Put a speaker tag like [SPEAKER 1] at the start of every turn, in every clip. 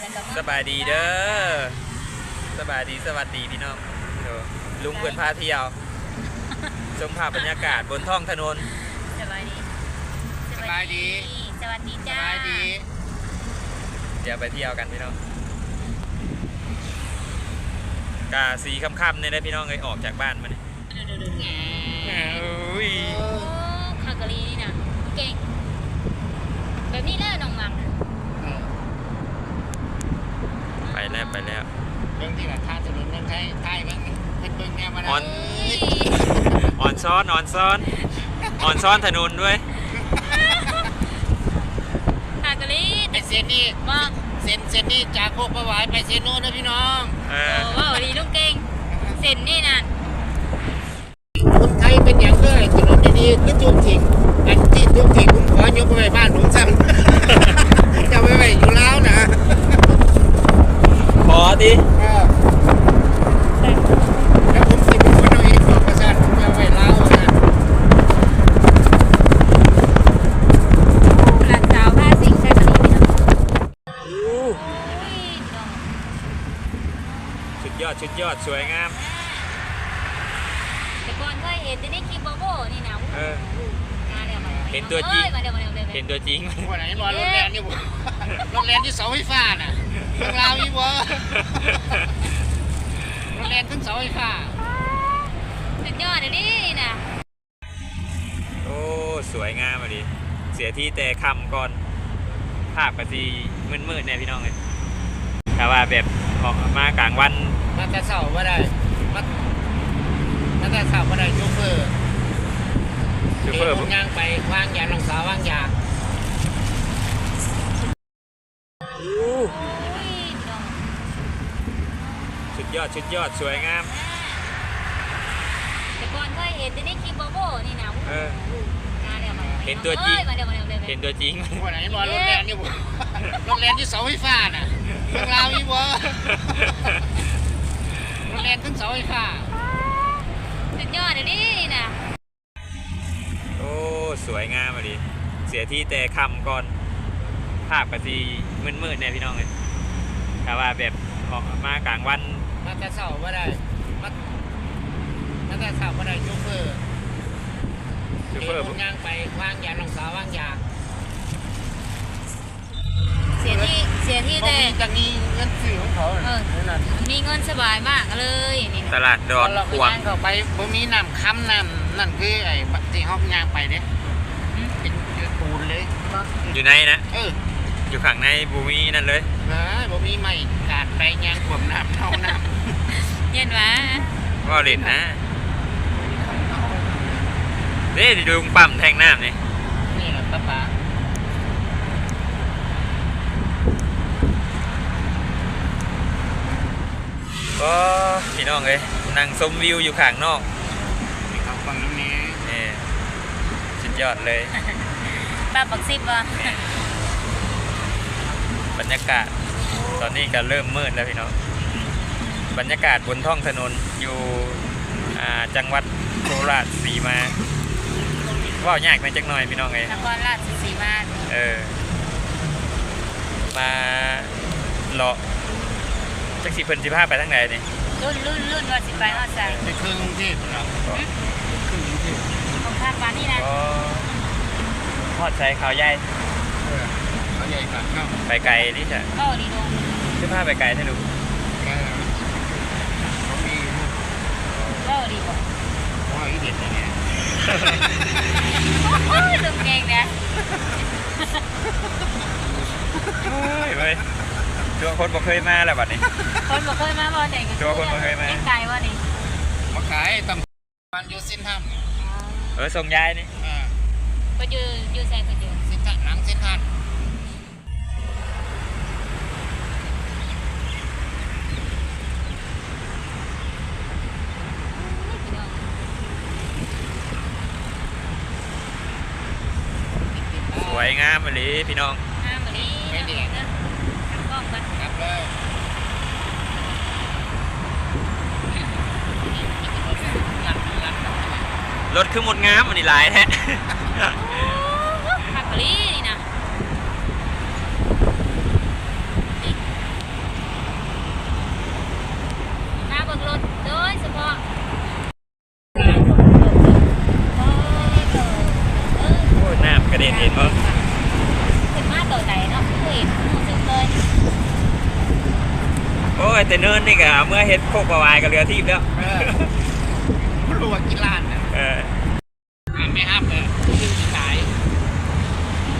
[SPEAKER 1] แล้วก็
[SPEAKER 2] สบายดีเด้อสบายดีสวัสดีพี่น้องเออลุงเพื่อนพาเที่ยวชมภาพบรรยากาศบนท้องถนน
[SPEAKER 1] สบายดี
[SPEAKER 3] สบายดี
[SPEAKER 1] สวัสดี
[SPEAKER 3] ส
[SPEAKER 1] จ้า
[SPEAKER 3] บายดี
[SPEAKER 2] เดี๋ยวไปเที่ยวกันพี่น้องกาสีค่ำๆเนี่ยได้พี่น้องเลยออกจากบ้านมาเนี่ยอุ้ย
[SPEAKER 1] โอ้คากะลีนี่นะเก่ง แบบนี้แหละน้องมัง
[SPEAKER 2] ไปแล้วไปแล้ว
[SPEAKER 3] เรื่องที่แบบท่าถนนเมืองไทยไทยเมืองเฮ็ดเมืองแนวมา
[SPEAKER 2] อ่อน
[SPEAKER 1] เอ้ย
[SPEAKER 2] อ่อนซ้อนอ่อนซ้อนอ่อนซ้อนถนนด้วย
[SPEAKER 1] คากะลี
[SPEAKER 3] ไปเซนนี่
[SPEAKER 1] มอง
[SPEAKER 3] เซนเซนนี่จากโคกประหวายไปเซนโน่นะพี่น้อง
[SPEAKER 2] เอ
[SPEAKER 1] โอ้
[SPEAKER 2] อ
[SPEAKER 1] ว้าวดีลูกเก่งเส้นนี่น่ะ
[SPEAKER 3] คนไทยเป็นอย่างเลยถนนดีๆคือจุกถิงอันที่จุกถิงผมขอยกไปไว้บ้านผมซ้ำ จะไปไว้อยู่แล้วนะ
[SPEAKER 2] ขอดิ
[SPEAKER 3] เออแล้วผมสิเป็นคนเอาเองบอกประชาชนผมจะเอาไว้แล้วนะ
[SPEAKER 1] หลานสาวพาสิงคากะลีนี่นะโอ้ยน้อง
[SPEAKER 2] สุดยอดสุดยอดสวยงาม
[SPEAKER 1] แต่ก่อนเคยเห็นแต่ในคลิปโบโบนี่นะ
[SPEAKER 2] เออ
[SPEAKER 1] มาเดี๋ยวมา
[SPEAKER 2] เห็นตัวจริง
[SPEAKER 1] เอ้ยมาเดี๋ยวมาเดี๋ยวมาเดี๋ยว
[SPEAKER 2] เห็นตัวจริง
[SPEAKER 3] วันไหนรอรถแลนด์นี่บ่รถแลนด์ที่เสาไฟฟ้าน่ะเรื่องราวอีบ่รถ แลนด์ถึงเสาไฟฟ้า
[SPEAKER 1] สุดยอดเลยนี่นะ
[SPEAKER 2] โอ้สวยงามอะดิเสียที่แต่คำก่อนภาพกะสีมืดๆเนี่ยพี่น้องเลยถ้าว่าแบบออกมากลางวัน
[SPEAKER 3] มาแต่เสาบ่ได้มามาแต่เสาบ่ได้โชเฟอร์
[SPEAKER 2] ซูเปอร์
[SPEAKER 3] ผมย่างไปวางยาน้องสาววางยา
[SPEAKER 1] อุ้ยน้อง
[SPEAKER 2] สุด ยอดสุดยอดสวยงาม
[SPEAKER 1] แต่ก่อนเคยเห็นแต่ในคลิปโบโบนี่นะ
[SPEAKER 2] เออ
[SPEAKER 1] มาเดี๋ยวมา
[SPEAKER 2] เห็นตัวจริง
[SPEAKER 1] เอ้ยมาเดี๋ยวมาเดี๋ยวมาเดี๋ยว
[SPEAKER 2] เห็นตัวจริง
[SPEAKER 3] วันไหนรอรถแลนด์นี่บ่รถแลนด์ที่เสาไฟฟ้าน่ะเรื่องราวอีบ่รถแลนด์ถึงเสาไฟฟ้า
[SPEAKER 1] สุดยอดเลยนี่นะ
[SPEAKER 2] โอ้ สวยงามอะดิเสียที่แต่คำก่อน ภาพกะสีมืดๆเนี่ยพี่น้องเลยถ้าว่าแบบออกมากลางวัน
[SPEAKER 3] มาแต่เสาบ่ได้มามาแต่เสาบ่ได้โชเฟอร์
[SPEAKER 2] ซูเปอร์
[SPEAKER 3] ผมย่างไปวางยาน้องสาววางยา
[SPEAKER 1] เสียที่เสียที่
[SPEAKER 3] บ่
[SPEAKER 1] แต่
[SPEAKER 3] มีจังนี้เงินซื้อของเขา
[SPEAKER 1] เออ
[SPEAKER 3] นั่น
[SPEAKER 1] มีเงินสบายมากเลยนี่
[SPEAKER 2] ตลาดดอน
[SPEAKER 3] เรา
[SPEAKER 2] ข
[SPEAKER 3] ไป
[SPEAKER 2] วาง
[SPEAKER 3] ย่างเข้าไปบ่มีน้ำค้ำน้ำนั่นคือไอ้บักที่เฮาย่างไปเด้เป็นเป็นปูนเลย
[SPEAKER 2] อยู่ในนะ
[SPEAKER 3] เออ
[SPEAKER 2] อยู่ข้างในบูมีนั่นเลย
[SPEAKER 3] เฮ้ยบ่มีไม้กาดไปย่างท่วมน้ำเท่าน้ำ
[SPEAKER 1] เย็นวะ
[SPEAKER 2] ว่าเล่นนะนี่ดูลุงปั๊มแทงน้ำนี่
[SPEAKER 3] นี่แหละป้าป๋า
[SPEAKER 2] ก็พี่น้องเลยนั่งชมวิวอยู่ข้างนอก
[SPEAKER 3] ให้เขาฟังน้ำนี้
[SPEAKER 2] นี่สุดยอดเลย
[SPEAKER 1] ป้าบักซิบวะ
[SPEAKER 2] บรรยากาศ ตอนนี้ก็เริ่มมืดแล้วพี่น้องบรรยากาศบนท้องถนนอยู่อ่าจังหวัดโคราชสีมาว่ายากไปจักหน่อยพี่น้องเลย
[SPEAKER 1] นครราชสีมา
[SPEAKER 2] เออมาเลาะจักสีเพิ่นสิพาไปทางไหนนี่
[SPEAKER 1] รุ่นรุ่นรุ่นว่าสิไปฮอดใส่
[SPEAKER 3] ไปเครื่องกรุงเทพฯเราเครื่องกรุงเทพฯ
[SPEAKER 1] ของทางบ้านนี่นะ
[SPEAKER 2] ก็ทอดใช้ข้าวใหญ่
[SPEAKER 3] เออ เขาใหญ่กว่าเข้า
[SPEAKER 2] ไปไกลนี่จ้ะ
[SPEAKER 1] ก็ดีดง
[SPEAKER 2] สิพาไปไกลให้ดู
[SPEAKER 3] แกเขามี
[SPEAKER 1] ก็ดีกว่า
[SPEAKER 3] ว่าอีเด็ดอย่างเงี้ย
[SPEAKER 1] โอ้ยลุงเก่งนะ
[SPEAKER 2] โอ้ยเว้ยชัวร์คนบ่เคยมาแล้วบัดนี้
[SPEAKER 1] คนบอกเคยมาบ่เด็ก
[SPEAKER 2] ชัวร์คนบ่เคยมา
[SPEAKER 1] ไกลว่านี่
[SPEAKER 3] มาขายตำมันอยู่เส้นทาง
[SPEAKER 2] เออส่งยายนี่
[SPEAKER 3] อ่า
[SPEAKER 1] ก็อยู่อยู่ใส่ก็อยู่
[SPEAKER 3] เส้นทางหลังเส้นทาง
[SPEAKER 1] พี่น้อง
[SPEAKER 2] ส วยงามเลยพี่น้อง
[SPEAKER 1] งามแบบนี้นะทำกล้องกัน
[SPEAKER 3] ครับเลย
[SPEAKER 2] รถคือหมดงามอันนี้หลายแท้
[SPEAKER 1] ผักกะลีนี่นะนี่
[SPEAKER 2] ยแต่เนินนี่ก็ เมื่อเฮ็ดโคกประวายกับเรือทีบแล้ว
[SPEAKER 3] เออไม่รู้ว่ากี่ล้านนะ
[SPEAKER 2] เออ
[SPEAKER 3] อ่านไม่ฮับเลยซึ่งขาย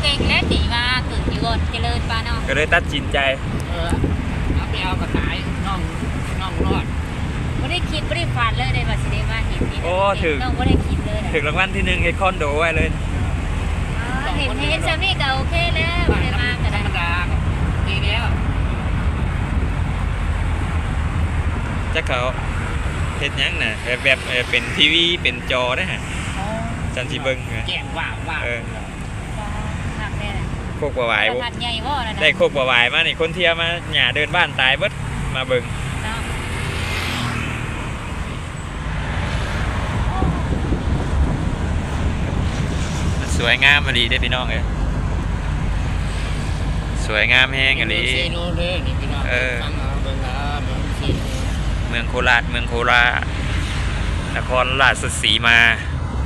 [SPEAKER 1] เก่งและดีว่าเกิดอยู่ก่อนเจริญปาเนาะ
[SPEAKER 2] ก็เลยตัดสินใจ
[SPEAKER 3] เออเอาไปเอากระต่ายน้องน้องรอด
[SPEAKER 1] ไม่ได้คิดไม่ได้ฝันเลยในบัตรเดมาเห็นนี่
[SPEAKER 2] โอ้ถึง
[SPEAKER 1] ต้องไม่ได้คิดเลยนะ
[SPEAKER 2] ถึงรางวัลที่หนึ่งเฮ็ดคอนโดไว้เลย
[SPEAKER 1] อ๋อเห็นเห็นซามี่ก็โอเคแล้วไม่ได้มาก็
[SPEAKER 3] ธร
[SPEAKER 1] ได้
[SPEAKER 3] รมดาดีแล้ว
[SPEAKER 2] จักเขาเฮ็ดหยังน่ะแบบแบบเออเป็นทีวีเป็นจอนะฮะ จันสิเบิ่งไง
[SPEAKER 3] แจ้งว่าว่า
[SPEAKER 2] เออ
[SPEAKER 1] หนักเลยนะ
[SPEAKER 2] โคกประวาย
[SPEAKER 1] ประ
[SPEAKER 2] บ่
[SPEAKER 1] ทัดใหญ่บ่นะนะ
[SPEAKER 2] ได้โคกประวายมานี่คนเที่ยวมาหย่าเดินบ้านตายเบิดมาเบิ่ง
[SPEAKER 1] เนาะ
[SPEAKER 2] สวยงามอหลีเด้อพี่น้องเอ้ยสวยงามแฮงอหลี
[SPEAKER 3] เซโนเลยนี่พี่น้อง
[SPEAKER 2] เออ
[SPEAKER 3] ฟังเอาเบิ่งเอาเมืองเซโน
[SPEAKER 2] เมืองโคราชเมืองโคราชนครราชสีมา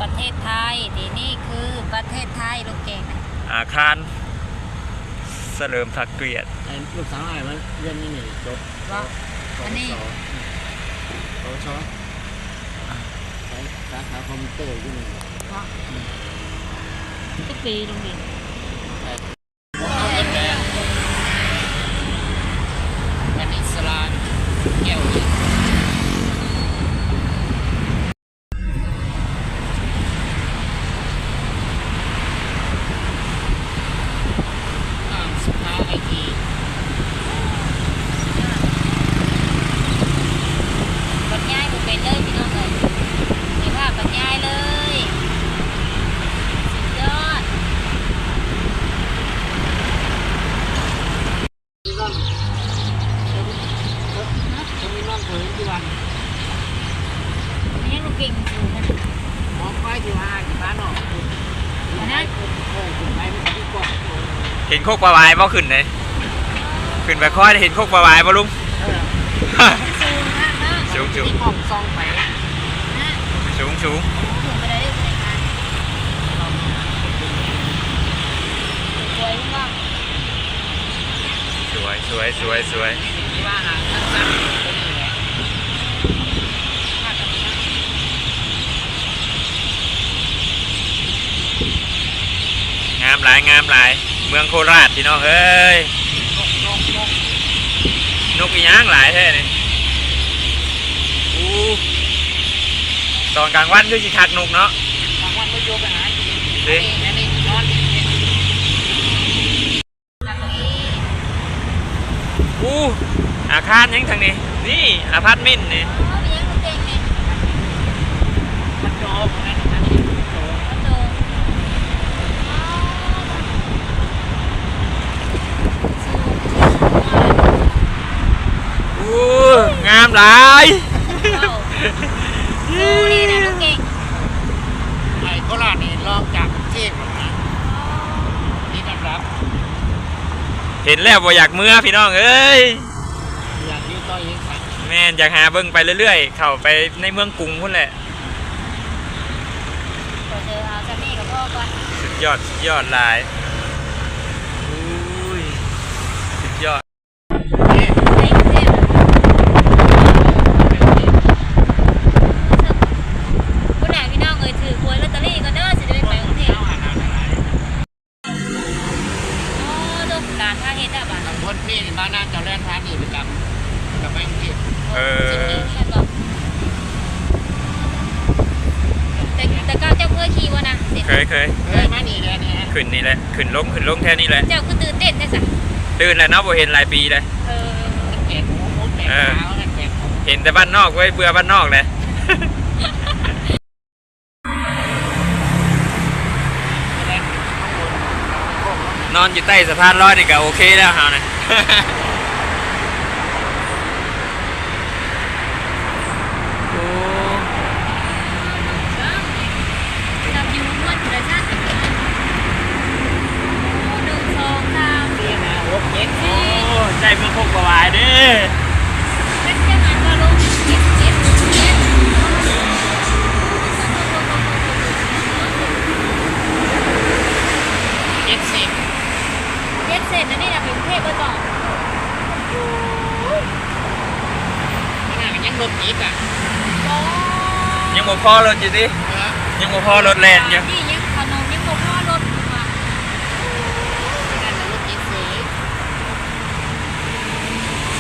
[SPEAKER 1] ประเทศไทยที่นี่คือประเทศไทยลูกเก่งนะ
[SPEAKER 2] อาคารเสริมทักเกียรติ
[SPEAKER 3] ไอ้ลูกสาวไอ้มันเรียนนี่นี่จบ
[SPEAKER 1] ว่าอันนี้
[SPEAKER 3] ปวชใช้สาขาคอมพิวเตอร์อยู่นี่
[SPEAKER 1] ว่าทุกปีโรงเรียน
[SPEAKER 3] เอาเงินแดงวันอิสลามแก้วอีกอ่าสุภาไอที
[SPEAKER 1] บรรยายผมเป็นเลยพี่น้องเลยเห็นว่าบรรยายเลยสุดยอด
[SPEAKER 3] นี่น้องจะมีน้องเคยที่วัน
[SPEAKER 1] มันยังลูกเก่งอยู่นะ
[SPEAKER 3] หมอควายที่ว่าที่บ้านนอกอันนั้นโอ้ยไปมันที่กว่า
[SPEAKER 2] เห็นโค กประวายบ่ขึ้นเลยขึ้นไปค่อยเห็นโคกประวายบ่ลุง
[SPEAKER 3] เออ
[SPEAKER 1] สูงมากนะ
[SPEAKER 2] สูงสูง
[SPEAKER 3] ที่ห้องซองไป
[SPEAKER 1] นะ
[SPEAKER 2] สูงสูง
[SPEAKER 1] ถูกไปได้ด้วยกันสวยมาก
[SPEAKER 2] สวยสวยสวยสวย
[SPEAKER 3] ที่ว่าหางสั้นๆเป็นยังไงถ้าจะมีนะ
[SPEAKER 2] งามหลายงามหลาย เมืองโคราชพี่น้องเอ้ย
[SPEAKER 3] นกนกนก
[SPEAKER 2] นกอีหย่างหลายแท้นี่อู้ตอนกลางวันคือสิคักนกเนาะ
[SPEAKER 3] บางวันก็โยกไปหากิน
[SPEAKER 2] ดิ
[SPEAKER 3] อันนี้นอนอยู่เนี่ย
[SPEAKER 1] นักเอง
[SPEAKER 2] อู้อาคารหยังทางนี้นี่อพาร์ตเมนต์นี่
[SPEAKER 1] อ๋อมันยังลูกเก่งเนี่ย
[SPEAKER 3] มันโดมอันนี้อันนี้โดม
[SPEAKER 1] คอนโดอ๋อ
[SPEAKER 2] อู้ งามหลาย
[SPEAKER 1] ว้าวดูนี่นะลูกเก่ง
[SPEAKER 3] ไอ้โคราชนี่ลองจากเทพนะนี่ต้อนรับ
[SPEAKER 2] เห็นแล้วบ่อยากเมื่อพี่น้องเอ้ย
[SPEAKER 3] อยากอยืดต่อยยิงสัก
[SPEAKER 2] แม่นอยากหาเบิ่งไปเรื่อยๆ เข้าไปในเมืองกรุงพุ่นแหละ
[SPEAKER 1] ขอเจอเอาซามี่กับพ่อก่อน
[SPEAKER 2] สุดยอดสุดยอดหลายอุ้ยสุดยอด
[SPEAKER 3] นี่
[SPEAKER 1] เฮ้ยเท่เลยผู้ไหนพี่น้องเอ่ยถือหวยลอตเตอรี่ก็เด้อสิได้ไปกรุงเทพ
[SPEAKER 3] เอาอาหารอะไร
[SPEAKER 1] โอ้ดูการท่าเฮ็ดได้บ้าน
[SPEAKER 3] ตำบลพี่นี่บ้านน่าจะแล่นทานนี่ประจำกับแบงค์ที่
[SPEAKER 2] เออ
[SPEAKER 1] แต่แต่ก้าวเจ้าเคยขี่วะนะเด็ด
[SPEAKER 2] เคยเคย
[SPEAKER 3] เฮ้ยมานี่เลยนี่ฮะ
[SPEAKER 2] ขึ้นนี่แหละขึ้นลงขึ้นลงแค่นี้แหละ
[SPEAKER 1] เจ้าคือตื่นเต้นได้สัก
[SPEAKER 2] ตื่นแล้วเนาะบ่เห็นหลายปีเลย
[SPEAKER 1] เออ
[SPEAKER 3] แกะหมูหมูแกะขาวนั่นแกะหมู
[SPEAKER 2] เห็นแต่บ้านนอกไว้ยเบื่อบ้านนอกเลย
[SPEAKER 3] แรงข้างบนโค้งแล้ว
[SPEAKER 2] นอนอยู่ใต้สะพานลอยนี่ก็โอเคแล้วเฮานะ โอ้
[SPEAKER 1] จับอยู่ม้วนประชาติหนึ่งสองสาม
[SPEAKER 3] เสียนะหกเจ็ด
[SPEAKER 2] โอ้ ใจเมื่อพกประวายเด้
[SPEAKER 1] เป็นแค่หันมาลงเจ็ดเจ็ดเจ็ด
[SPEAKER 3] เจ็ดสิบ
[SPEAKER 1] เจ็ดเสร็จนะนี่นะเป็นกรุงเทพเบอร์ต่อ
[SPEAKER 3] รถอีกอะ
[SPEAKER 2] ยังบ่พอรถอยู่ดิ
[SPEAKER 3] เออ
[SPEAKER 2] ยังบ่พอรถแล่นอยู่
[SPEAKER 1] นี่ยังขนมยังบ่พอรถอยู่ว่ะ
[SPEAKER 3] นั่นน่ะรถอีกเสย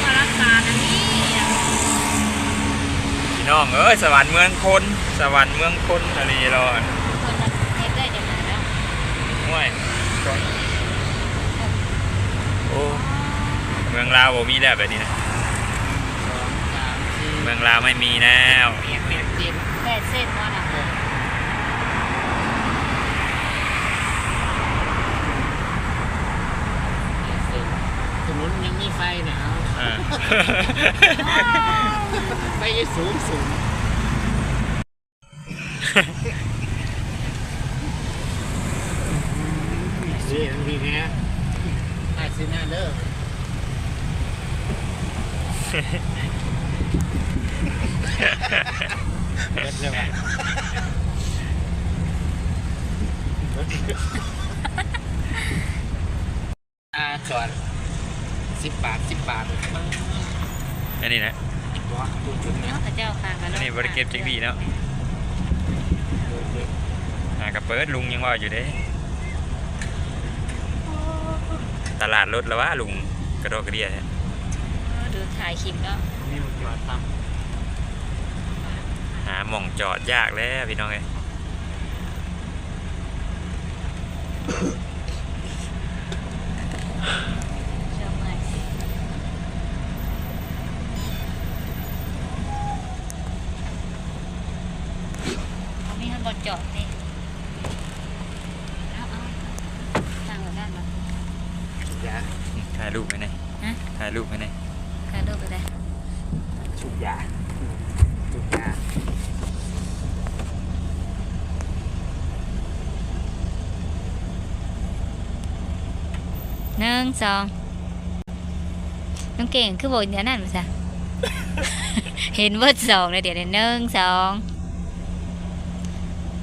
[SPEAKER 1] มารักษาอันนี้อะ
[SPEAKER 2] พี่ น้องเอ้ยสวรรค์เมืองคน สวรรค์เมืองคนอะไรรอด
[SPEAKER 1] คนละเทปได้เดี๋ยวนี้แล้ว
[SPEAKER 2] ห่วยโอ้เมืองลาวบ่มีแล้วแบบนี้นะ
[SPEAKER 3] สองสามสี่
[SPEAKER 2] เมืองลาวไม่มีแล้ว
[SPEAKER 3] เปียกเปียกเต็ม
[SPEAKER 1] แปดเส้นว่าน่ะ
[SPEAKER 3] เออเปียกเต็มถนนยังมีไฟนะเอา
[SPEAKER 2] อ่า
[SPEAKER 3] ไฟสูงสูงเสียงดีแฮะอาซินาเลิกเบิดเลยว่ะอ่าจอดสิบบาทสิบบาท
[SPEAKER 2] อันนี้นะ
[SPEAKER 1] เนาะพระเจ้าค่ะกัน
[SPEAKER 2] อันนี้บริเก็บจังดีเนาะอ่ากระเปิดลุงยังว่าอยู่เด้ ตลาดรถแล้ววะลุงกระโดดกระเดียเนี่ย
[SPEAKER 1] ดูถ่ายคลิปเนาะ
[SPEAKER 3] นี่มันจอดท
[SPEAKER 2] หาหม่องจอดยากแล้วพี่น้องเอ้ย
[SPEAKER 1] เชื่อไหมเขามีให้บอจอดนี่เอาเอาทางแบบนั้นมาำ
[SPEAKER 3] ยา
[SPEAKER 2] ถ่ายรูปไว้ไหนอย
[SPEAKER 1] ฮะ
[SPEAKER 2] ถ่ายรูปไว้ไหนอย
[SPEAKER 1] กระโดดไปได้
[SPEAKER 3] ชุบ ยาชุบยา
[SPEAKER 1] หนึ่งสองน้องเก่งคือบอกเดี๋ยวนั่นมาซะเห็นเวิร์ดสองเลยเดี๋ยวนี้หนึ่งสอง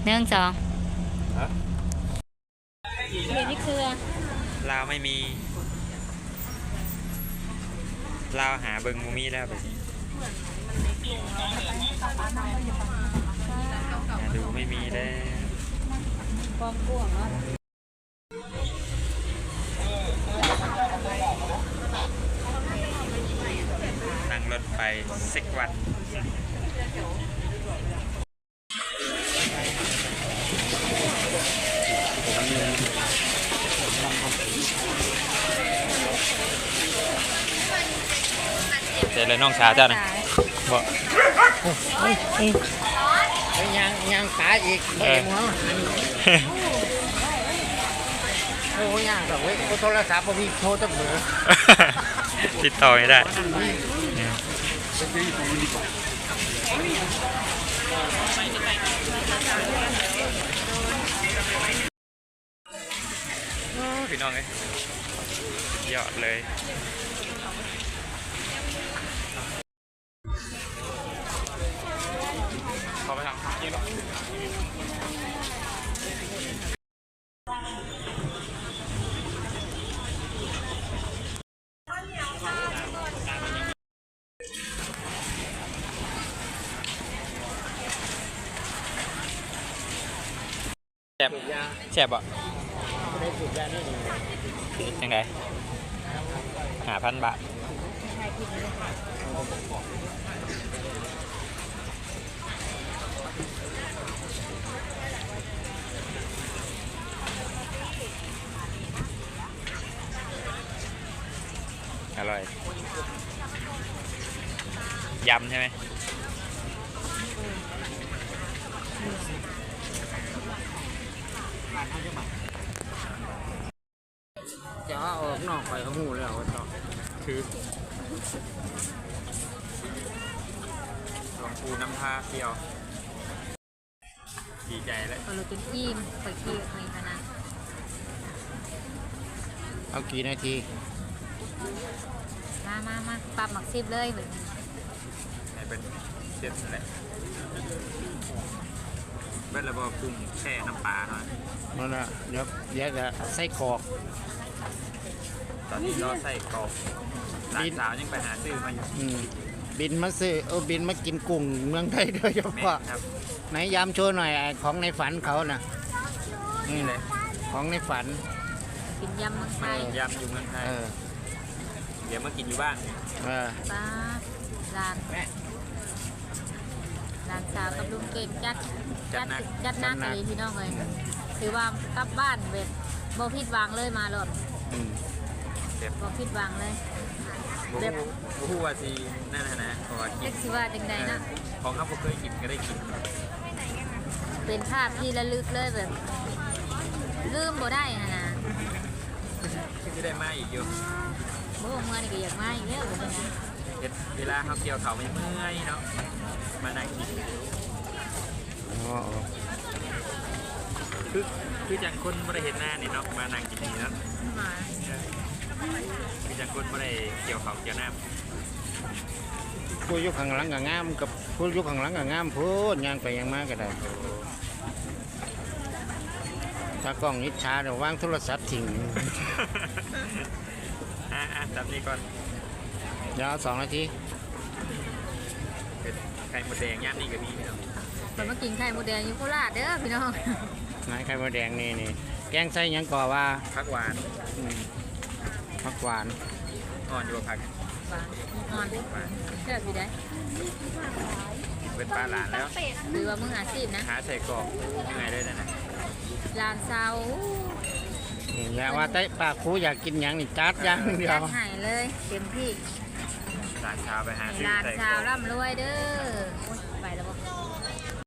[SPEAKER 1] หนึ่งสองเดี๋ยวนี้คือ
[SPEAKER 2] ลาวไม่มีลาวหาเบิงมูมีแล้วแบบนี้หา ดูไม่มีแล้ว
[SPEAKER 1] ความกว้างนาะ
[SPEAKER 2] นั่งรถไปสิกวันเสร็จเลยน้องชาเจ้านะ บอก
[SPEAKER 3] ไอ้ยางยางขาอีก
[SPEAKER 2] เอ
[SPEAKER 3] เอ็มเหรออันนี้โอ้ยยางดอกเว้ยโทรศัพท์บ่มีโทรตั้งเบอร์
[SPEAKER 2] ติดต่อไม่ได้พี่น้องเอ้ยยอดเลย บแซ่บอะ
[SPEAKER 3] ไม่ได้สูบยานี่นี่
[SPEAKER 2] ยังไงหาพันบาทอร่อย ยำใช่ไหม
[SPEAKER 3] จะเอาออกนอกไปเขาหูแล้วว่าต่อ
[SPEAKER 2] คือหลวงปูน้ำพาเที่ยว ดีใจแล้ว
[SPEAKER 1] พอเราจนอิ่มไปเที่ยวในคณะ
[SPEAKER 3] เอากี่นาที
[SPEAKER 1] มามามาปรับหมักซิบเลยเหมือน
[SPEAKER 2] ให้เป็นเสร็จแล้วเบิ้ลระเบิดปรุงแช่น้ำปลาหน่อย
[SPEAKER 3] นั่นแหละเดี๋ยวเดี๋ยวจะใส่กรอก
[SPEAKER 2] ตอนนี้รอใส่กรอกหลานสาวยังไปหาซื้อมาอยู่
[SPEAKER 3] อืมบินมาซื้อเออบินมากินกุ้งเมืองไทยโดยเฉ
[SPEAKER 2] แม่
[SPEAKER 3] พาะ
[SPEAKER 2] ครับ
[SPEAKER 3] ไหนยามโชว์หน่อยไอ้ของในฝันเขาน่ะ
[SPEAKER 2] นี่เลย
[SPEAKER 3] ของในฝัน
[SPEAKER 1] กินยำเมืองไทย
[SPEAKER 2] ยำอยู่เมืองไทย
[SPEAKER 3] เออ
[SPEAKER 2] เดี๋ยวมากินอยู่บ้าน
[SPEAKER 1] ป
[SPEAKER 3] เออ
[SPEAKER 1] ลาร้าน
[SPEAKER 2] แม่
[SPEAKER 1] ร้านสาวกับลุงเก่งจัด
[SPEAKER 2] จัดหนัก
[SPEAKER 1] จัดหนัก เลยพี่น้องเลยถือว่ากลับบ้านเวทบ่ผิดหวังเลยมาหลด
[SPEAKER 3] อืม
[SPEAKER 2] เจ็บ
[SPEAKER 1] บ่ผิดหวังเลย
[SPEAKER 2] บู
[SPEAKER 1] แบบ
[SPEAKER 2] บูว่าสินั่นนะนะเพราะว่ากิ
[SPEAKER 1] เล็
[SPEAKER 2] น
[SPEAKER 1] กสิว่าจังใดนะ
[SPEAKER 2] ของเขาบ่เคยกินก็ได้กิน
[SPEAKER 1] เป็นภาพที่ระลึกเลยแบบลืมบ่ได้นะนะ
[SPEAKER 2] ที่ได้มาอีกอยู่
[SPEAKER 1] บ่เมื่อนี่ก็อยากมาอีกแล้วแบบนี้นะ
[SPEAKER 2] เฮ็ดเวลาเขาเกี่ยวเขาไม่เมื่อยเนาะมานั่งกิน
[SPEAKER 3] อ๋อ
[SPEAKER 2] คือคือจังคนไม่ได้เห็นหน้านี่เนาะมานั่งกินนี่เนาะ
[SPEAKER 1] มา
[SPEAKER 2] คือจังคนไม่ได้เกี่ยวเขาเกี่ยวน้
[SPEAKER 3] ผู้อยุคข้างหลังกับงามกับผู้อยุคข้างหลังกับงามพูดย่างไปย่างมาก็ได้ถ้ากล้องนิดช้าเดี๋ยววางโทรศัพท์ทิ้งำ
[SPEAKER 2] อะอะจำนี้ก่อน
[SPEAKER 3] เดี๋ยวเอาสองนาที
[SPEAKER 2] เป็นไข่มดแดงย่านนี่ก็มีเนาะ
[SPEAKER 1] ไปมากินไข่มดแดงอยู่โคราชเด้อพี่น้อง
[SPEAKER 3] นายไข่มดแดงนี่นี่แกงใส่หยังก่อว่า
[SPEAKER 2] ผักหวาน
[SPEAKER 3] อืมผักหวาน
[SPEAKER 2] อ่อนอยู่บ่ผัก
[SPEAKER 1] หวานอ่อนเชื่อพี่ได้
[SPEAKER 2] เป็นปลาหลานแล้ว
[SPEAKER 1] หรือว่ามึงอาชีพนะ
[SPEAKER 2] หาใส่กรอกยังไงด้วยนะนะ
[SPEAKER 1] ลานเซา
[SPEAKER 3] นี่อย่าว่าแต่ปากครูอยากกินหยังนี่จัดอย่างเดีย
[SPEAKER 1] จั
[SPEAKER 3] ว
[SPEAKER 1] ดให้เลยเต็มที่
[SPEAKER 2] หลานสาวไปหาซื้อห
[SPEAKER 1] ลาน
[SPEAKER 2] ใส่
[SPEAKER 1] สา
[SPEAKER 2] ว
[SPEAKER 1] ร่ำรวยเด้อ